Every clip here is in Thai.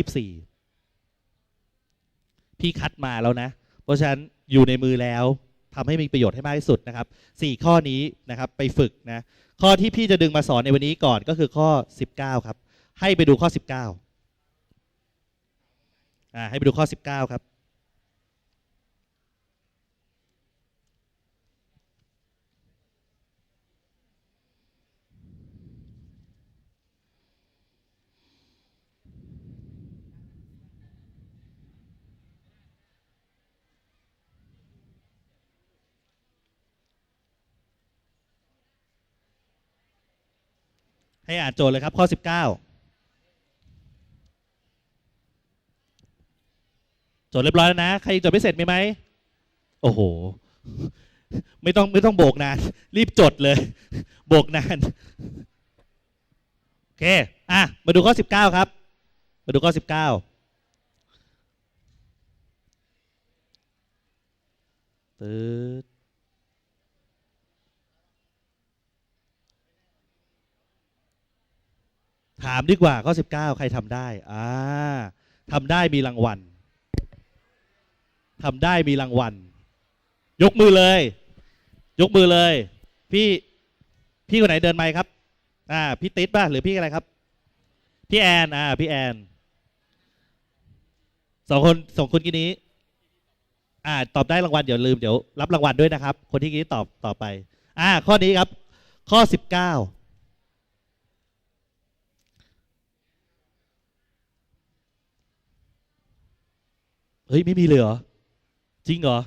24พี่คัดมาแล้วนะ เพราะฉะนั้นอยู่ในมือแล้วทำให้มีประโยชน์ให้มากที่สุดนะครับ 4 ข้อนี้นะครับไปฝึกนะ ข้อที่พี่จะดึงมาสอนในวันนี้ก่อนก็คือข้อ 19 ครับ ให้ไปดูข้อ 19อ่าให้ไปดูข้อ 19 ครับ ให้อ่านโจทย์เลยครับ ข้อ 19 โจทย์เรียบร้อยแล้วนะ ใครจดไม่เสร็จมีไหม โอ้โห ไม่ต้องไม่ต้องโบกนาน รีบจดเลย โบกนาน โอเค อะ มาดูข้อ 19 ครับ มาดูข้อ 19ตืด ถามดีกว่าข้อ 19 ใครทำได้อ่าทำได้มีรางวัลทำได้มีรางวัล ยกมือเลย ยกมือเลย พี่พี่คนไหนเดินไมค์ครับ อ่า พี่ติ๊ดป่ะหรือพี่อะไรครับ พี่แอนอ่าพี่แอนสองคนสองคนกี้นี้ อ่า ตอบได้รางวัลเดี๋ยวลืมเดี๋ยวรับรางวัลด้วยนะครับ คนที่กี้ตอบต่อไป อ่า ข้อนี้ครับ ข้อสิบเก้า เฮ้ยไม่มีเลยเหรอ จริงเหรอ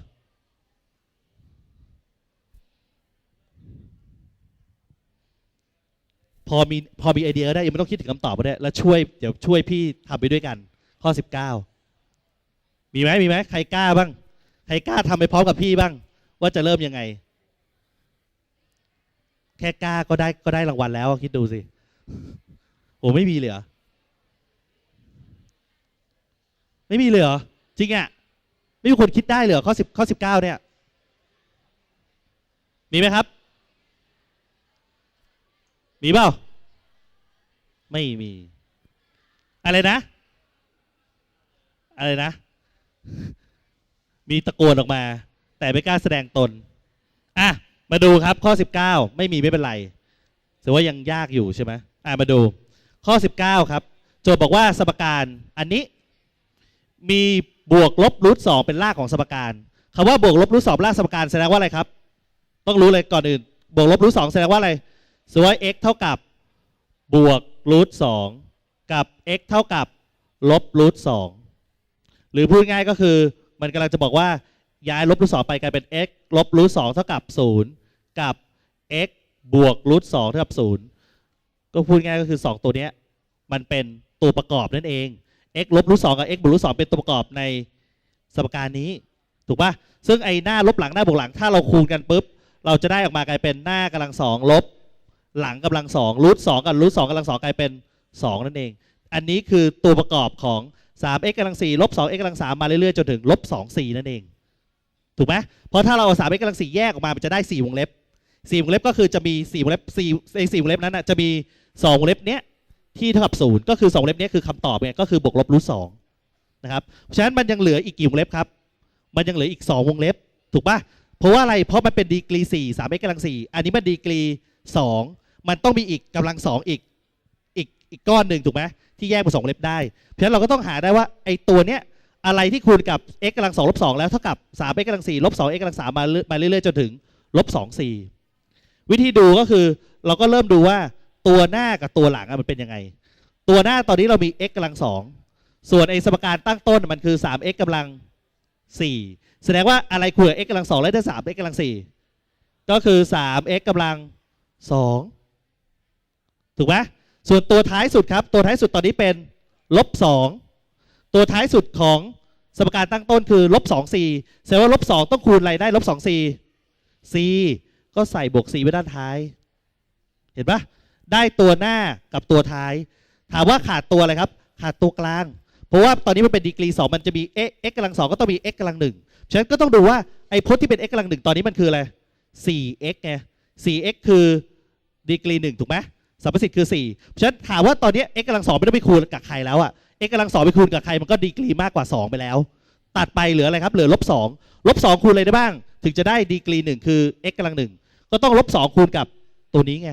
พอมีพอมีไอเดียก็ได้ยังไม่ต้องคิดถึงคำตอบก็ได้แล้วช่วยเดี๋ยวช่วยพี่ทำไปด้วยกัน ข้อสิบเก้ามีไหมมีไหมใครกล้าบ้าง ใครกล้าทำไปพร้อมกับพี่บ้าง ว่าจะเริ่มยังไง แค่กล้าก็ได้ก็ได้รางวัลแล้วคิดดูสิโอ้ไม่มีเลยเหรอไม่มีเลยเหรอ จริงอะไม่มีคนคิดได้เหรอข้อสิบข้อสิบเก้าเนี่ยมีไหมครับ มีเปล่าไม่มี อะไรนะ อะไรนะ มีตะโกนออกมา แต่ไม่กล้าแสดงตนอะมาดูครับข้อ 19 ไม่มีไม่เป็นไรแต่ว่ายังยากอยู่ใช่ไหมอะมาดูข้อ 19 ครับ โจทย์บอกว่าสมการอันนี้มี บวกลบรูทสองเป็นรากของสมการคำว่าบวกลบรูทสองรากสมการแสดงว่าอะไรครับ ต้องรู้เลยก่อนอื่น บวกลบรูทสองแสดงว่าอะไรสวย x เท่ากับบวกรูทสองกับ x เท่ากับลบรูทสองหรือพูดง่ายก็คือมันกำลังจะบอกว่าย้ายลบรูทสองไปกลายเป็น x ลบรูทสองเท่ากับศูนย์กับ x บวกรูทสองเท่ากับศูนย์ก็พูดง่ายก็คือ 2 ตัวนี้มันเป็นตัวประกอบนั่นเอง x ลบรูทสองกับ x บวกรูทสองเป็นตัวประกอบในสมการนี้ ถูกปะซึ่งไอ้หน้าลบหลังหน้าบวกหลัง ถ้าเราคูณกันปุ๊บ เราจะได้ออกมากลายเป็นหน้ากำลังสองลบหลังกำลังสองรูทสองกับรูทสองกำลังสองกลายเป็นสองนั่นเอง อันนี้คือตัวประกอบของ 3x กำลัง4ลบ 2x กำลัง3มาเรื่อยๆ จนถึงลบ2 4นั่นเอง ถูกไหมเพราะถ้าเราเอา 3x กำลัง4แยกออกมา มันจะได้ 4 วงเล็บ 4 วงเล็บก็คือจะมี 4 วงเล็บ4ใน4วงเล็บนั้นนะจะมี 2 วงเล็บเนี้ย ที่เท่ากับ0ก็คือ2วงเล็บนี้คือคำตอบเนี่ยก็คือบวกลบรูทสองนะครับเพราะฉะนั้นมันยังเหลืออีกกี่วงเล็บครับ มันยังเหลืออีก 2 วงเล็บ ถูกปะเพราะว่าอะไรเพราะมันเป็นดีกรี4 3x กกำลัง4อันนี้มันดีกรี2มันต้องมีอีกกำลังสองอีกอีกอีกก้อนหนึ่งถูกไหมที่แยกเป็นสองเล็บได้ เพราะฉะนั้นเราก็ต้องหาได้ว่าไอ้ตัวเนี้ยอะไรที่คูณกับ x กำลังสองลบสองแล้วเท่ากับ3 x กำลังสี่ลบ2 x กำลังสามมาเรื่อยมาเรื่อยๆจนถึงลบสองสี่วิธีดูก็คือเราก็เริ่มดูว่า ตัวหน้ากับตัวหลังมันเป็นยังไง ตัวหน้าตอนนี้เรามี x กำลังสองส่วนไอ้สมการตั้งต้นมันคือ 3x กำลังสี่แสดงว่าอะไรคูณกับ x กำลังสองแล้วได้ 3x กำลังสี่ก็คือ 3x กำลังสองถูกไหมส่วนตัวท้ายสุดครับ ตัวท้ายสุดตอนนี้เป็นลบสองตัวท้ายสุดของสมการตั้งต้นคือลบสองสี่แสดงว่าลบสองต้องคูณอะไรได้ลบสองสี่สี่ก็ใส่บวกสี่ไว้ด้านท้าย เห็นปะ ได้ตัวหน้ากับตัวท้าย ถามว่าขาดตัวอะไรครับ ขาดตัวกลาง เพราะว่าตอนนี้มันเป็นดีกรีสองมันจะมี x x กำลังสองก็ต้องมี x กำลังหนึ่งฉะนั้นก็ต้องดูว่าไอ้พจน์ที่เป็น x กำลังหนึ่งตอนนี้มันคืออะไร 4x ไง 4x คือดีกรีหนึ่งถูกไหมสัมประสิทธิ์คือ4ฉะนั้นถามว่าตอนนี้ x กำลังสองไม่ต้องไปคูณกับใครแล้วอะ x กำลังสองไปคูณกับใครมันก็ดีกรีมากกว่า 2 ไปแล้ว ตัดไปเหลืออะไรครับเหลือลบสองลบสองคูณอะไรได้บ้าง ถึงจะได้ดีกรีหนึ่งคือ x กำลังหนึ่งก็ต้องลบสองคูณกับตัวนี้ไง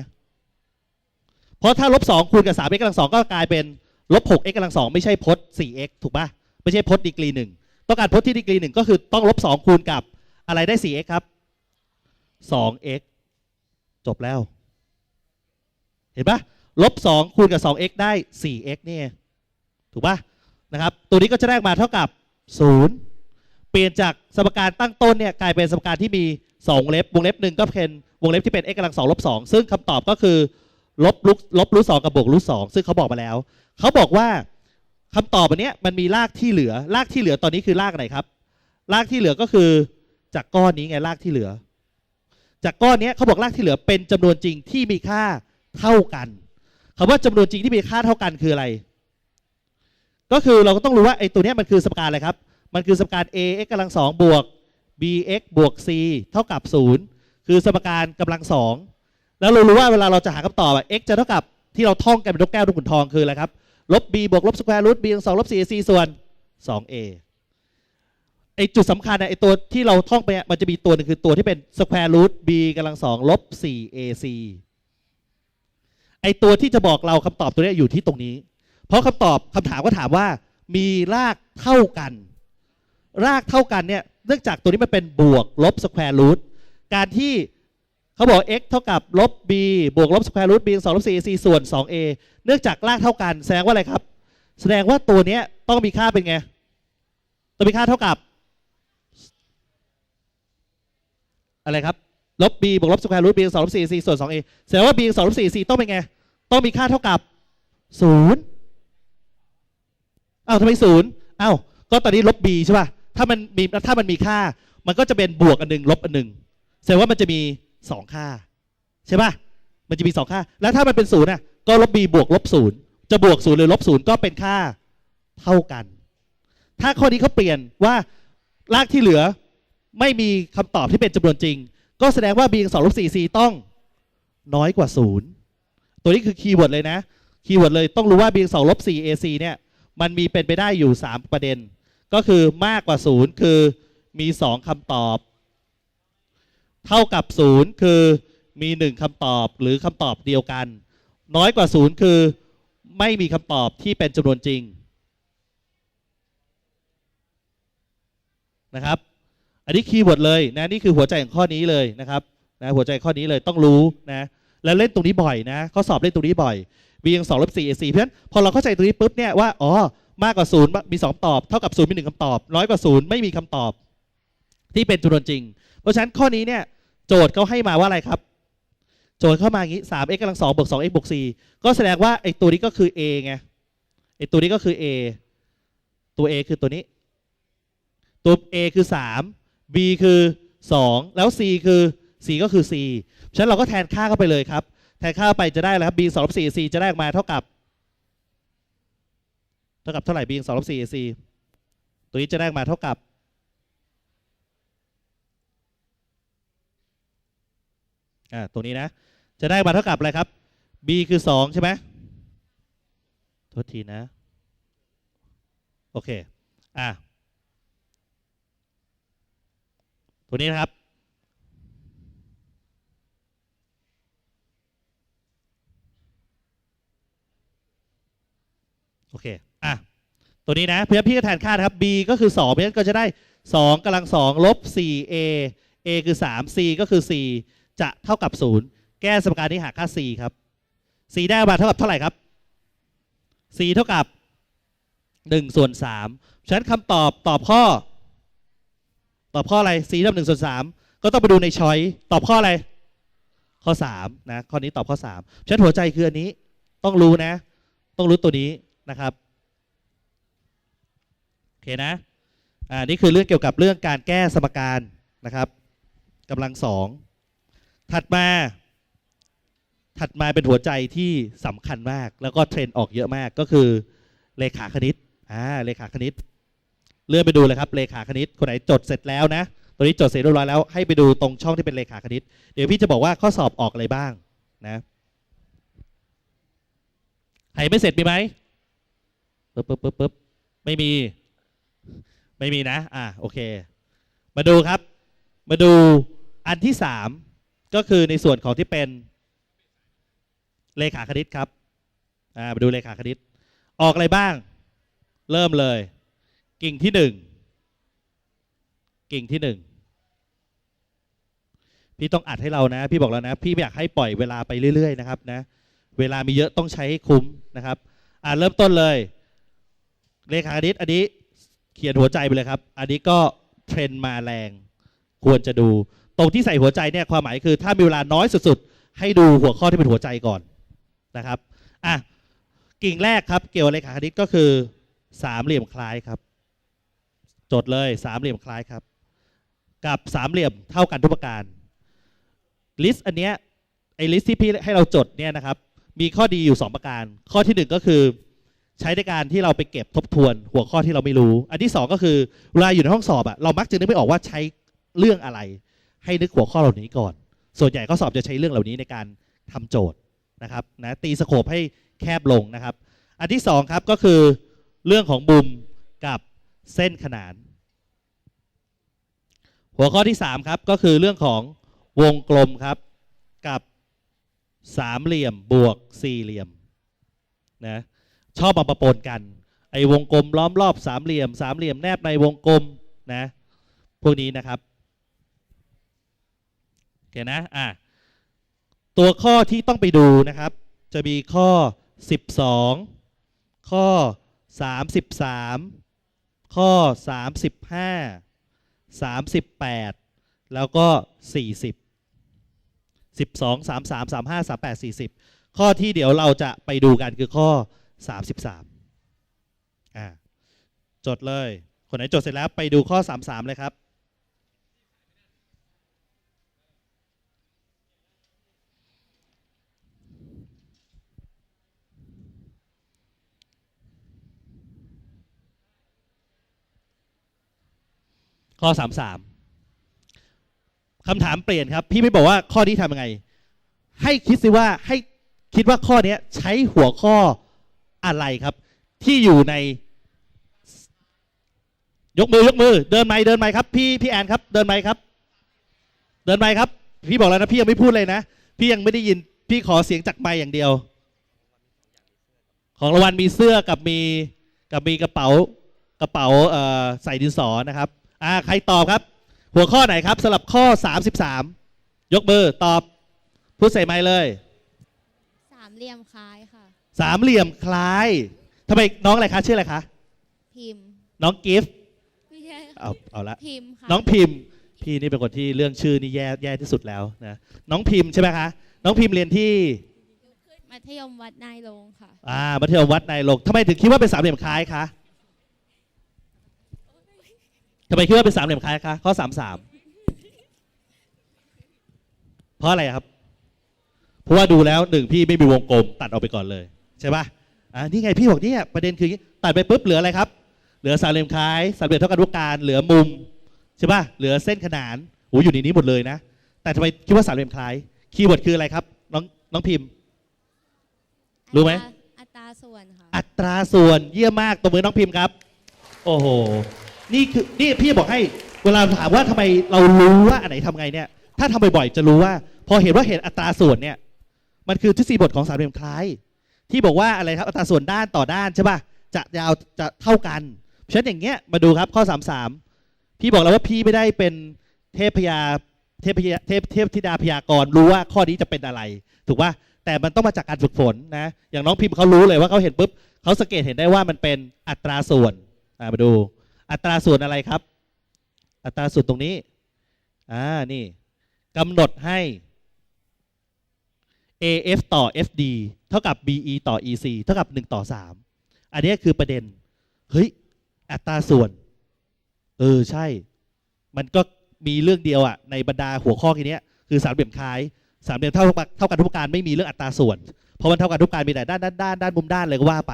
เพราะถ้าลบสองคูณกับสาม x กำลังสองก็กลายเป็นลบหก x กำลังสองไม่ใช่พจน์สี่ x ถูกปะไม่ใช่พจน์ดีกรีหนึ่งต้องการพจน์ที่ดีกรีหนึ่งก็คือต้องลบสองคูณกับอะไรได้สี่ x ครับสอง x จบแล้ว เห็นปะลบสองคูณกับสอง x ได้สี่ x นี่ไงถูกปะนะครับตัวนี้ก็จะได้มาเท่ากับศูนย์เปลี่ยนจากสมการตั้งต้นเนี่ยกลายเป็นสมการที่มีสองเล็บวงเล็บหนึ่งก็เป็นวงเล็บที่เป็น x กำลังสองลบสองซึ่งคำตอบก็คือ ลบรูทลบรูทสองกับบวกรูทสองซึ่งเขาบอกมาแล้ว เขาบอกว่าคำตอบอันเนี้ยมันมีรากที่เหลือ รากที่เหลือตอนนี้คือรากไหนครับ รากที่เหลือก็คือจากก้อนนี้ไงรากที่เหลือ จากก้อนนี้เขาบอกรากที่เหลือเป็นจำนวนจริงที่มีค่าเท่ากันคำว่าจำนวนจริงที่มีค่าเท่ากันคืออะไร ก็คือเราก็ต้องรู้ว่าไอ้ตัวเนี้ยมันคือสมการอะไรครับ มันคือสมการ a x กำลังสองบวก b x บวก c เท่ากับศูนย์คือสมการกำลังสอง แล้วเรารู้ว่าเวลาเราจะหาคำตอบอะ x จะเท่ากับที่เราท่องกันเป็นนกแก้วนกขุนทองคืออะไรครับลบ b บวกลบสแควร์รูท b สองลบ 4ac ส่วน 2a ไอจุดสำคัญนะไอตัวที่เราท่องไปมันจะมีตัวหนึงคือตัวที่เป็นสแควร์รูท b กำลังสองลบ 4ac ไอตัวที่จะบอกเราคำตอบตัวนี้อยู่ที่ตรงนี้ เพราะคำตอบคำถามก็ถามว่า มีรากเท่ากัน รากเท่ากันเนี่ยเนื่องจากตัวนี้มันเป็นบวกลบสแควร์รูทการที่ เขาบอก x เท่ากับลบ b บวกลบสแควร์รูท b สองลบ 4ac ส่วน 2a เนื่องจากรากเท่ากันแสดงว่าอะไรครับ แสดงว่าตัวนี้ต้องมีค่าเป็นไง ต้องมีค่าเท่ากับ อะไรครับ ลบ b บวกลบสแควร์รูท b สองลบ 4ac ส่วน 2a แสดงว่า b สองลบ 4ac ต้องเป็นไง ต้องมีค่าเท่ากับศูนย์อ้าวทำไมศูนย์อ้าวก็ตอนนี้ลบ b ใช่ป่ะ ถ้ามันมีถ้ามันมีค่า มันก็จะเป็นบวกอันหนึ่งลบอันหนึ่งแสดงว่ามันจะมี สองค่า ใช่ป่ะมันจะมีสองค่า แล้วถ้ามันเป็นศูนย์น่ะก็ลบ b บวกลบศูนย์จะบวกศูนย์หรือลบศูนย์ก็เป็นค่าเท่ากัน ถ้าข้อนี้เขาเปลี่ยนว่ารากที่เหลือไม่มีคำตอบที่เป็นจำนวนจริง ก็แสดงว่า b สองลบ 4c ต้องน้อยกว่าศูนย์ตัวนี้คือคีย์เวิร์ดเลยนะคีย์เวิร์ดเลยต้องรู้ว่า b 2ลบ 4ac เนี่ยมันมีเป็นไปได้อยู่ 3 ประเด็น ก็คือมากกว่า 0 คือมี 2คำตอบ เท่ากับ 0 คือมี 1คำตอบหรือคำตอบเดียวกัน น้อยกว่า 0 คือไม่มีคำตอบที่เป็นจำนวนจริงนะครับ อันนี้คีย์เวิร์ดเลยนะนี่คือหัวใจของข้อนี้เลยนะครับนะหัวใจข้อนี้เลยต้องรู้นะแล้วเล่นตรงนี้บ่อยนะข้อสอบเล่นตรงนี้บ่อย b ยังสองลบสี่ ac เพราะฉะนั้นพอเราเข้าใจตรงนี้ปุ๊บเนี่ยว่าอ๋อมากกว่าศูนย์มีสองตอบ เท่ากับศูนย์มีหนึ่งคำตอบ น้อยกว่าศูนย์ไม่มีคำตอบ ที่เป็นจำนวนจริง เพราะฉะนั้นข้อนี้เนี่ยโจทย์เขาให้มาว่าอะไรครับ โจทย์เข้ามาอย่างนี้สาม x กำลังสองบวกสอง x บวกสี่ก็แสดงว่าไอ้ตัวนี้ก็คือ a ไงไอ้ตัวนี้ก็คือ a ตัว a คือตัวนี้ ตัว a คือสาม b คือสองแล้ว c คือ c ก็คือ c ฉะนั้นเราก็แทนค่าเข้าไปเลยครับแทนค่าไปจะได้แล้วครับ b 2ลบ4 c จะได้ออกมาเท่ากับ เท่ากับเท่าไหร่ b 2ลบ4 c ตัวนี้จะได้ออกมาเท่ากับ อ่าตัวนี้นะ จะได้มาเท่ากับอะไรครับ b คือ 2 ใช่ไหมโทษทีนะ โอเค อ่าตัวนี้นะครับ โอเค อะ ตัวนี้นะ เพื่อนพี่ก็แทนค่านะครับ b ก็คือ2เพราะฉะนั้นก็จะได้ 2กำลัง2ลบ 4a a คือ 3 c ก็คือ 4 จะเท่ากับ0แก้สมการนี้หาค่า c ครับ c ได้มาเท่ากับเท่าไหร่ครับ c เท่ากับ1ส่วน3ฉะนั้นคำตอบตอบข้อ ตอบข้ออะไร c เท่ากับ1ส่วน3ก็ต้องไปดูในช้อยตอบข้ออะไร ข้อ3นะข้อนี้ตอบข้อ3ฉะนั้นหัวใจคืออันนี้ต้องรู้นะ ต้องรู้ตัวนี้นะครับโอเคนะอ่านี่คือเรื่องเกี่ยวกับเรื่องการแก้สมการนะครับกำลังสอง ถัดมา ถัดมาเป็นหัวใจที่สำคัญมาก แล้วก็เทรนออกเยอะมากก็คือเลขาคณิตอ่าเลขาคณิต เลื่อนไปดูเลยครับเลขาคณิตคนไหนจดเสร็จแล้วนะตัวนี้จดเสร็จเรียบร้อยแล้วให้ไปดูตรงช่องที่เป็นเลขาคณิต เดี๋ยวพี่จะบอกว่าข้อสอบออกอะไรบ้างนะใครไม่เสร็จมีไหมปึ๊บปึ๊บปึ๊บปึ๊บไม่มี ไม่มีนะ อะโอเค มาดูครับ มาดูอันที่สาม ก็คือในส่วนของที่เป็นเลขาคณิตครับอ่ามาดูเลขาคณิต ออกอะไรบ้าง เริ่มเลย กิ่งที่หนึ่งกิ่งที่หนึ่งพี่ต้องอัดให้เรานะ พี่บอกแล้วนะ พี่ไม่อยากให้ปล่อยเวลาไปเรื่อยๆนะครับนะ เวลามีเยอะต้องใช้ให้คุ้มนะครับ อ่าเริ่มต้นเลย เลขาคณิตอันนี้เขียนหัวใจไปเลยครับ อันนี้ก็เทรนมาแรง ควรจะดู ตรงที่ใส่หัวใจเนี่ยความหมายคือ ถ้ามีเวลาน้อยสุดๆ ให้ดูหัวข้อที่เป็นหัวใจก่อนนะครับอะกิ่งแรกครับเกี่ยวกับเลขาคณิตก็คือสามเหลี่ยมคล้ายครับ จดเลยสามเหลี่ยมคล้ายครับ กับสามเหลี่ยมเท่ากันทุกประการลิสต์อันเนี้ยไอ้ลิสต์ที่พี่ให้เราจดเนี่ยนะครับ มีข้อดีอยู่ 2 ประการ ข้อที่ 1 ก็คือใช้ในการที่เราไปเก็บทบทวน หัวข้อที่เราไม่รู้ อันที่ 2 ก็คือเวลาอยู่ในห้องสอบอะเรามักจะนึกไม่ออกว่าใช้เรื่องอะไร ให้นึกหัวข้อเหล่านี้ก่อน ส่วนใหญ่ข้อสอบจะใช้เรื่องเหล่านี้ในการทำโจทย์นะครับนะตีสโคปให้แคบลงนะครับ อันที่2ครับก็คือเรื่องของบุมกับเส้นขนาน หัวข้อที่3ครับก็คือเรื่องของวงกลมครับกับสามเหลี่ยมบวกสี่เหลี่ยมนะชอบมาประปนกัน ไอ้วงกลมล้อมรอบสามเหลี่ยม สามเหลี่ยมแนบในวงกลมนะพวกนี้นะครับ โอเคนะอะตัวข้อที่ต้องไปดูนะครับ จะมีข้อ 12 ข้อ 33 ข้อ 35 38 แล้วก็ 40 12 33 35 38 40 ข้อที่เดี๋ยวเราจะไปดูกันคือข้อ 33อ่าจดเลย คนไหนจดเสร็จแล้วไปดูข้อ 33 เลยครับ ข้อ 33คำถามเปลี่ยนครับ พี่ไม่บอกว่าข้อนี้ทำยังไง ให้คิดสิว่าให้คิดว่าข้อนี้ใช้หัวข้ออะไรครับ ที่อยู่ใน ยกมือยกมือ เดินไม้เดินไม้ครับ พี่พี่แอนครับ เดินไม้ครับ เดินไม้ครับ พี่บอกแล้วนะพี่ยังไม่พูดเลยนะพี่ยังไม่ได้ยินพี่ขอเสียงจากไม้อย่างเดียว ของรางวัลมีเสื้อกับมีกับมีกระเป๋ากระเป๋าใส่ดินสอนะครับ อ่าใครตอบครับ หัวข้อไหนครับสำหรับข้อ 33 ยกมือตอบพูดใส่ไม้เลย สามเหลี่ยมคล้ายค่ะ สามเหลี่ยมคล้ายทำไมน้องอะไรคะชื่ออะไรคะพิมพ์น้องกิฟต์ไม่ใช่ค่ะเอาเอาละ พิมพ์ค่ะน้องพิมพ์ พี่นี่เป็นคนที่เรื่องชื่อนี่แย่แย่ที่สุดแล้วนะน้องพิมพ์ใช่ไหมคะน้องพิมพ์เรียนที่มัธยมวัดนายลงค่ะอ่ามัธยมวัดนายลงทำไมถึงคิดว่าเป็นสามเหลี่ยมคล้ายคะ ทำไมคิดว่าเป็นสามเหลี่ยมคล้ายคะข้อสามสามเพราะอะไรครับ เพราะว่าดูแล้วหนึ่งพี่ไม่มีวงกลมตัดออกไปก่อนเลย ใช่ปะอ่านี่ไงพี่บอกเนี่ยประเด็นคืออย่างงี้ตัดไปปุ๊บเหลืออะไรครับ เหลือสามเหลี่ยมคล้ายสามเหลี่ยมเท่ากันทุกการเหลือมุมใช่ปะเหลือเส้นขนานโอ้อยู่ในนี้หมดเลยนะ แต่ทำไมคิดว่าสามเหลี่ยมคล้าย คีย์เวิร์ดคืออะไรครับ น้องน้องพิมพ์ รู้ไหมอัตราส่วนค่ะอัตราส่วนเยี่ยมมากตบมือน้องพิมพ์ครับ โอ้โห นี่คือนี่พี่บอกให้เวลาถามว่าทำไมเรารู้ว่าอันไหนทำไงเนี่ย ถ้าทำบ่อยๆจะรู้ว่า พอเห็นว่าเห็นอัตราส่วนเนี่ย มันคือทฤษฎีบทของสามเหลี่ยมคล้าย ที่บอกว่าอะไรครับอัตราส่วนด้านต่อด้านใช่ป่ะจะยาวจะเท่ากันเพราะฉะนั้นอย่างเงี้ยมาดูครับข้อ 33 พี่บอกแล้วว่าพี่ไม่ได้เป็นเทพพยาเทพพยาเทพเทพธิดาพยากรณ์รู้ว่าข้อนี้จะเป็นอะไร ถูกป่ะแต่มันต้องมาจากการฝึกฝนนะอย่างน้องพิมพ์เขารู้เลยว่าเขาเห็นปุ๊บเขาสังเกตเห็นได้ว่ามันเป็นอัตราส่วนมาดู อัตราส่วนอะไรครับ อัตราส่วนตรงนี้ อ่า นี่กำหนดให้ AF ต่อ FD เท่ากับ BE ต่อ EC เท่ากับ 1 ต่อ 3 อันนี้คือประเด็น เฮ้ย อัตราส่วน เออ ใช่ มันก็มีเรื่องเดียวอะในบรรดาหัวข้อทีเนี้ยคือสามเหลี่ยมคล้ายสามเหลี่ยมเท่ากันเท่ากันทุกการไม่มีเรื่องอัตราส่วน เพราะมันเท่ากันทุกการมีแต่ด้านด้านด้านด้านมุมด้านเลยก็ว่าไป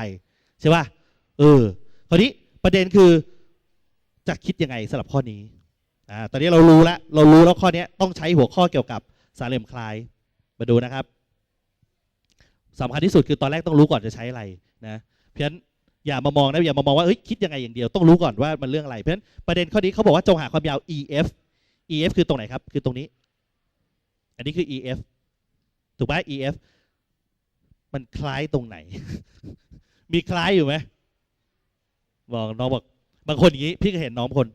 ใช่ป่ะเออคราวนี้ประเด็นคือ จะคิดยังไงสำหรับข้อนี้อ่าตอนนี้เรารู้แล้วเรารู้แล้วข้อนี้ต้องใช้หัวข้อเกี่ยวกับสามเหลี่ยมคล้ายมาดูนะครับสำคัญที่สุดคือตอนแรกต้องรู้ก่อนจะใช้อะไรนะเพราะฉะนั้นอย่ามามองนะอย่ามามองว่าเฮ้ยคิดยังไงอย่างเดียวต้องรู้ก่อนว่ามันเรื่องอะไรเพราะฉะนั้นประเด็นข้อนี้เขาบอกว่าจงหาความยาว EF EF คือตรงไหนครับ คือตรงนี้ อันนี้คือ EF ถูกไหม EF มันคล้ายตรงไหน มีคล้ายอยู่ไหมบอกน้องบอก บางคนอย่างนี้ พี่ก็เห็นน้องคน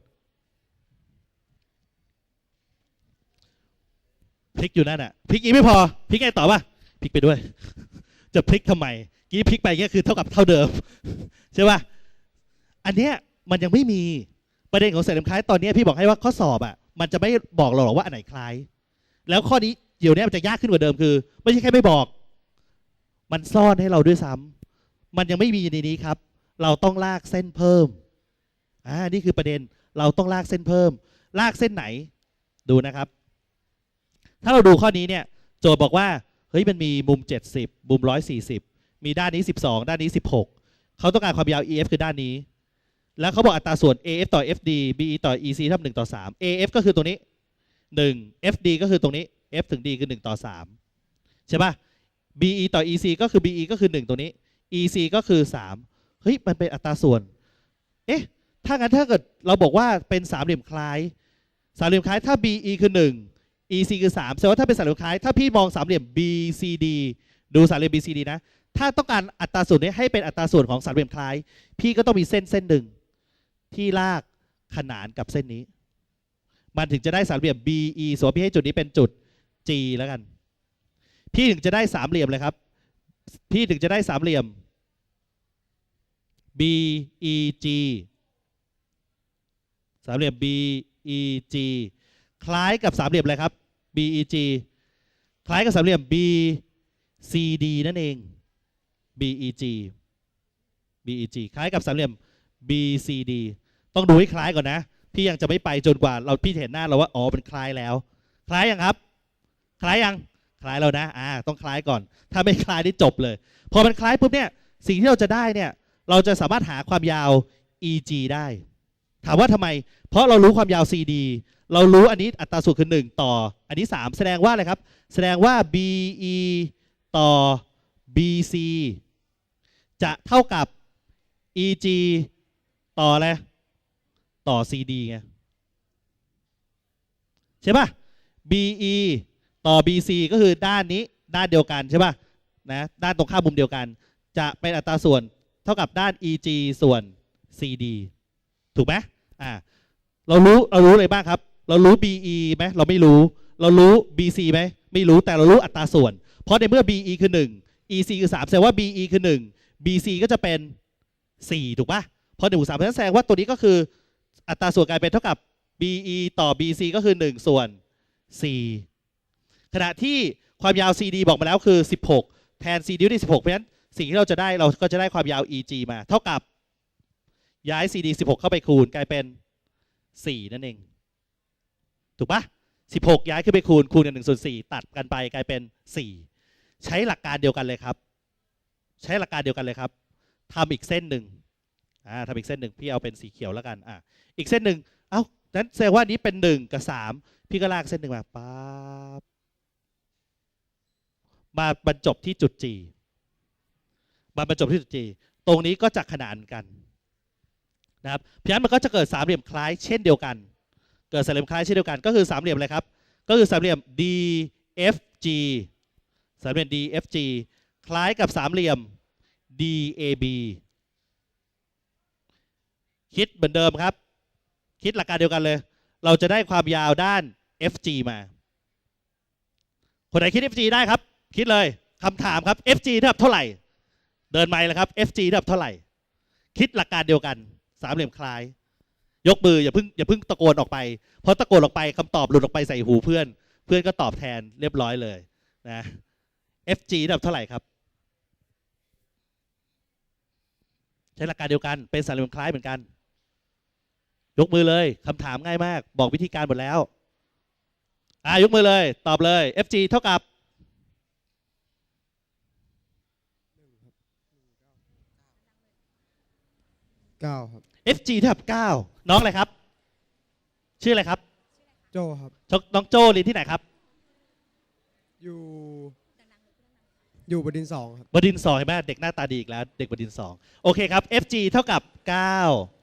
พลิกอยู่นั่นอะพลิกอีกไม่พอพลิกไงต่อป่ะพลิกไปด้วย จะพลิกทำไมกี้พลิกไปเงี้ยคือเท่ากับเท่าเดิมใช่ป่ะอันเนี้ยมันยังไม่มีประเด็นของเสริมคล้ายตอนนี้พี่บอกให้ว่าข้อสอบอะมันจะไม่บอกเราหรอกว่าอันไหนคล้าย แล้วข้อนี้เดี๋ยวเนี้ยมันจะยากขึ้นกว่าเดิมคือ ไม่ใช่แค่ไม่บอก มันซ่อนให้เราด้วยซ้ำมันยังไม่มีในนี้ครับ เราต้องลากเส้นเพิ่ม อ่านี่คือประเด็นเราต้องลากเส้นเพิ่ม ลากเส้นไหนดูนะครับ ถ้าเราดูข้อนี้เนี่ย โจทย์บอกว่าเฮ้ยมันมีมุม 70 มุม 140 มีด้านนี้ 12 ด้านนี้ 16 เขาต้องการความยาว EF คือด้านนี้ แล้วเขาบอกอัตราส่วน AF ต่อ FD BE ต่อ EC เท่ากับ1ต่อ 3 AF ก็คือตรงนี้ 1 FD ก็คือตรงนี้ F ถึง D คือ 1 ต่อ 3 ใช่ป่ะ BE ต่อ EC ก็คือ BE ก็คือ 1ตรงนี้ EC ก็คือ 3 เฮ้ย มันเป็นอัตราส่วน เอ๊ะ ถ้างั้นถ้าเกิดเราบอกว่าเป็นสามเหลี่ยมคล้าย สามเหลี่ยมคล้ายถ้า BE คือ 1 EC คือ3แสดงว่าถ้าเป็นสามเหลี่ยมคล้าย ถ้าพี่มองสามเหลี่ยม BCD ดูสามเหลี่ยม BCD นะ ถ้าต้องการอัตราส่วนนี้ให้เป็นอัตราส่วนของสามเหลี่ยมคล้าย พี่ก็ต้องมีเส้นเส้นหนึ่งที่ลากขนานกับเส้นนี้ มันถึงจะได้สามเหลี่ยม BE สมมติพี่ให้จุดนี้เป็นจุด G แล้วกัน พี่ถึงจะได้สามเหลี่ยมเลยครับ พี่ถึงจะได้สามเหลี่ยม BEG สามเหลี่ยม BEG คล้ายกับสามเหลี่ยมอะไรครับ BEG คล้ายกับสามเหลี่ยม BCD นั่นเอง BEG BEG คล้ายกับสามเหลี่ยม BCD ต้องดูให้คล้ายก่อนนะ พี่ยังจะไม่ไปจนกว่า เราพี่เห็นหน้าเราว่าอ๋อเป็นคล้ายแล้ว คล้ายยังครับ คล้ายยังคล้ายแล้วนะอ่าต้องคล้ายก่อน ถ้าไม่คล้ายนี่จบเลย พอมันคล้ายปุ๊บเนี่ยสิ่งที่เราจะได้เนี่ยเราจะสามารถหาความยาว EG ได้ ถามว่าทำไม เพราะเรารู้ความยาว CD เรารู้อันนี้อัตราส่วนคือ 1 ต่อ อันนี้ 3 แสดงว่าอะไรครับ แสดงว่า BE ต่อ BC จะเท่ากับ EG ต่ออะไร ต่อ CD ไง ใช่ป่ะ BE ต่อ BC ก็คือด้านนี้ด้านเดียวกันใช่ป่ะ นะ ด้านตรงข้ามมุมเดียวกัน จะเป็นอัตราส่วนเท่ากับด้าน EG ส่วน CD ถูกไหมอ่าเรารู้เรารู้อะไรบ้างครับ เรารู้ BE ไหมเราไม่รู้ เรารู้ BC ไหมไม่รู้แต่เรารู้อัตราส่วน เพราะในเมื่อ BE คือ 1 EC คือ3แสดงว่า BE คือ 1 BC ก็จะเป็น 4 ถูกปะเพราะ1บวก3เพราะฉะนั้นแสดงว่าตัวนี้ก็คืออัตราส่วนกลายเป็นเท่ากับ BE ต่อ BC ก็คือ 1 ส่วน 4 ขณะที่ความยาว CD บอกมาแล้วคือ 16 แทน CD ได้ 16 เพราะฉะนั้นสิ่งที่เราจะได้เราก็จะได้ความยาว EG มาเท่ากับ ย้าย CD 16 เข้าไปคูณ กลายเป็น 4 นั่นเอง ถูกปะ16 ย้ายขึ้นไปคูณ คูณกัน1ส่วน4ตัดกันไปกลายเป็น 4 ใช้หลักการเดียวกันเลยครับ ใช้หลักการเดียวกันเลยครับทำอีกเส้นหนึ่งอ่าทำอีกเส้นหนึ่งพี่เอาเป็นสีเขียวแล้วกันอะอีกเส้นหนึ่งเอ้านั้นแสดงว่านี้เป็น 1 กับ 3 พี่ก็ลากเส้นหนึ่งมาปั๊บมาบรรจบที่จุด G มาบรรจบที่จุด G ตรงนี้ก็จะขนานกัน นะครับเพราะฉะนั้นมันก็จะเกิดสามเหลี่ยมคล้ายเช่นเดียวกัน เกิดสามเหลี่ยมคล้ายเช่นเดียวกัน ก็คือสามเหลี่ยมอะไรครับ ก็คือสามเหลี่ยม DFG สามเหลี่ยม DFG คล้ายกับสามเหลี่ยม DAB คิดเหมือนเดิมครับ คิดหลักการเดียวกันเลย เราจะได้ความยาวด้าน FG มา คนไหนคิด FG ได้ครับ คิดเลยคำถามครับ FG เท่าเท่าไหร่ เดินไมล์แล้วครับ FG เท่าเท่าไหร่ คิดหลักการเดียวกัน สามเหลี่ยมคล้าย ยกมืออย่าเพิ่งอย่าเพิ่งตะโกนออกไป เพราะตะโกนออกไปคำตอบหลุดออกไปใส่หูเพื่อน เพื่อนก็ตอบแทนเรียบร้อยเลยนะ FG เท่ากับเท่าไหร่ครับใช้หลักการเดียวกันเป็นสามเหลี่ยมคล้ายเหมือนกัน ยกมือเลยคำถามง่ายมาก บอกวิธีการหมดแล้วอ่ายกมือเลย ตอบเลย FG เท่ากับเก้าครับ FG เท่ากับ9น้องอะไรครับ ชื่ออะไรครับโจครับน้องโจเรียนที่ไหนครับอยู่อยู่บดินทร์สองครับ บดินทร์สองเห็นไหมเด็กหน้าตาดีอีกแล้ว เด็กบดินทร์สองโอเคครับ FG เท่ากับ 9